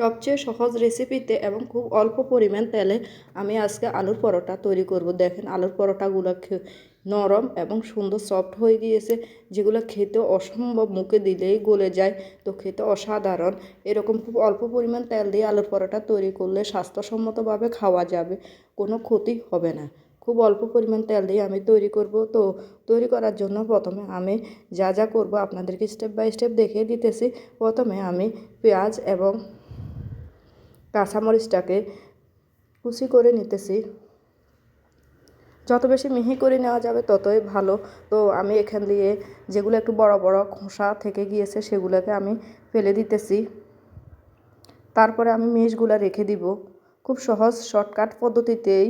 সবচেয়ে সহজ রেসিপিতে এবং খুব অল্প পরিমাণ তেলে আমি আজকে আলুর পরোটা তৈরি করব। দেখেন আলুর পরোটাগুলো নরম এবং সুন্দর সফট হয়ে গিয়েছে, যেগুলো খেতে অসম্ভব মুখে দিলেই গলে যায়। তো খেতে অসাধারণ। এরকম খুব অল্প পরিমাণ তেল দিয়ে আলুর পরোটা তৈরি করলে স্বাস্থ্যসম্মতভাবে খাওয়া যাবে, কোনো ক্ষতি হবে না। খুব অল্প পরিমাণ তেল দিয়ে আমি তৈরি করব। তো তৈরি করার জন্য প্রথমে আমি যা যা করব আপনাদেরকে স্টেপ বাই স্টেপ দেখিয়ে দিতেছি। প্রথমে আমি পেঁয়াজ এবং কাঁচামরিচটাকে কুচি করে নিতেছি। যত বেশি মিহি করে নেওয়া যাবে ততই ভালো। তো আমি এখান দিয়ে যেগুলো একটু বড় বড় খোসা থেকে গিয়েছে সেগুলোকে আমি ফেলে দিতেছি। তারপরে আমি মেশগুলো রেখে দিব। খুব সহজ শর্টকাট পদ্ধতিতেই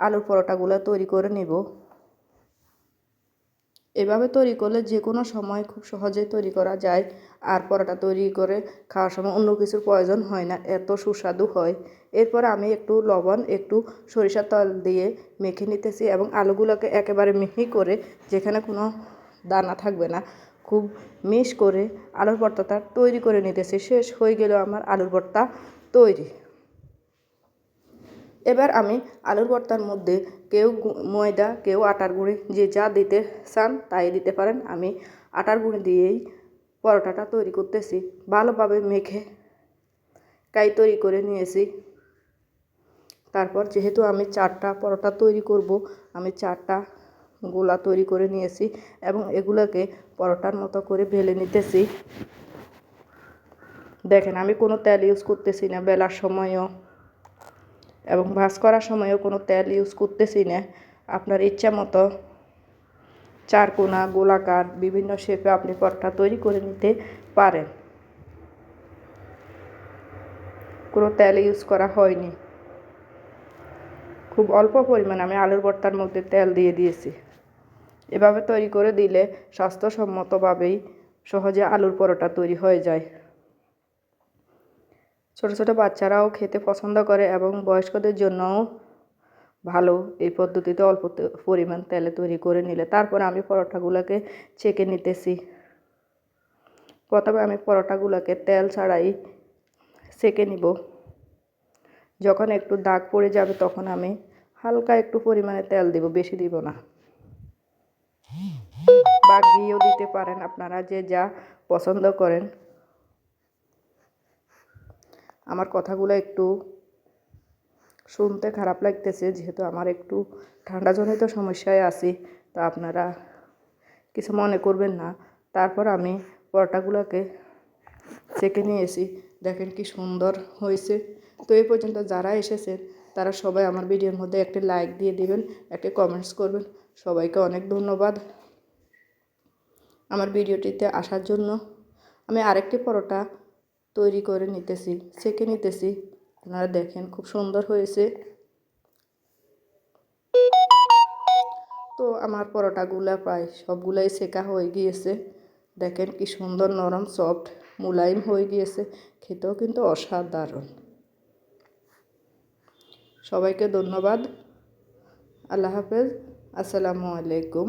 আলুর পরোটাগুলো তৈরি করে নিব। এভাবে তৈরি করলে যে কোনো সময় খুব সহজেই তৈরি করা যায়। আর পরোটা তৈরি করে খাওয়ার সময় অন্য কিছুর প্রয়োজন হয় না, এত সুস্বাদু হয়। এরপর আমি একটু লবণ, একটু সরিষার তল দিয়ে মেখে নিতেছি এবং আলুগুলোকে একেবারে মিহি করে যেখানে কোনো দানা থাকবে না, খুব মিশ করে আলুর ভর্তাটা তৈরি করে নিতেছি। শেষ হয়ে গেল আমার আলুর ভর্তা তৈরি। এবার আমি আলুর ভর্তার মধ্যে কেউ ময়দা, কেউ আটার গুঁড়ি, যে যা দিতে চান তাই দিতে পারেন। আমি আটার গুঁড়ি দিয়েই পরোটাটা তৈরি করতেছি। ভালোভাবে মেখে কাই তৈরি করে নিয়েছি। তারপর যেহেতু আমি চারটা পরোটা তৈরি করব, আমি চারটা গোলা তৈরি করে নিয়েছি এবং এগুলোকে পরোটার মতো করে ভেলে নিতেছি। দেখেন, আমি কোনো তেল ইউজ করতেছি না, বেলার সময়ও। এবং ভাজ করার সময়ও কোনো তেল ইউজ করতেছি না। আপনার ইচ্ছা মতো চারকোনা গোলাকার বিভিন্ন শেপে আপনি পরোটা তৈরি করে নিতে পারেন। কোনো তেল ইউজ করা হয়নি। খুব অল্প পরিমাণ আমি আলুর ভর্তার মধ্যে তেল দিয়ে দিয়েছি। এভাবে তৈরি করে দিলে স্বাস্থ্যসম্মতভাবেই সহজে আলুর পরোটা তৈরি হয়ে যায়। ছোটো ছোটো বাচ্চারাও খেতে পছন্দ করে এবং বয়স্কদের জন্যও ভালো। এই পদ্ধতিতে অল্প পরিমাণ তেলে তৈরি করে নিলে তারপর আমি পরোটাগুলোকে ছেঁকে নিতেছি। প্রথমে আমি পরোটাগুলোকে তেল ছাড়াই সেঁকে নিব। যখন একটু দাগ পড়ে যাবে তখন আমি হালকা একটু পরিমাণে তেল দিব, বেশি দিব না। বা ঘিও দিতে পারেন আপনারা যে যা পছন্দ করেন। আমার কথাগুলো একটু শুনতে খারাপ লাগতেছে, যেহেতু আমার একটু ঠান্ডা ঠান্ডাজনিত সমস্যায় আছি, তা আপনারা কিছু মনে করবেন না। তারপর আমি পরোটাগুলোকে সেঁকে নিয়েছি। দেখেন কি সুন্দর হয়েছে। তো এই পর্যন্ত যারা এসেছেন, তারা সবাই আমার ভিডিওর মধ্যে একটি লাইক দিয়ে দিবেন, একটি কমেন্টস করবেন। সবাইকে অনেক ধন্যবাদ আমার ভিডিওটিতে আসার জন্য। আমি আরেকটি পরোটা তৈরি করে নিতেছি, সেঁকে নিতেছি। আপনারা দেখেন খুব সুন্দর হয়েছে। তো আমার পরোটাগুলো প্রায় সবগুলাই সেকা হয়ে গিয়েছে। দেখেন কি সুন্দর নরম সফট মুলায়ম হয়ে গিয়েছে। খেতেও কিন্তু অসাধারণ। সবাইকে ধন্যবাদ। আল্লাহ হাফেজ। আসসালামু আলাইকুম।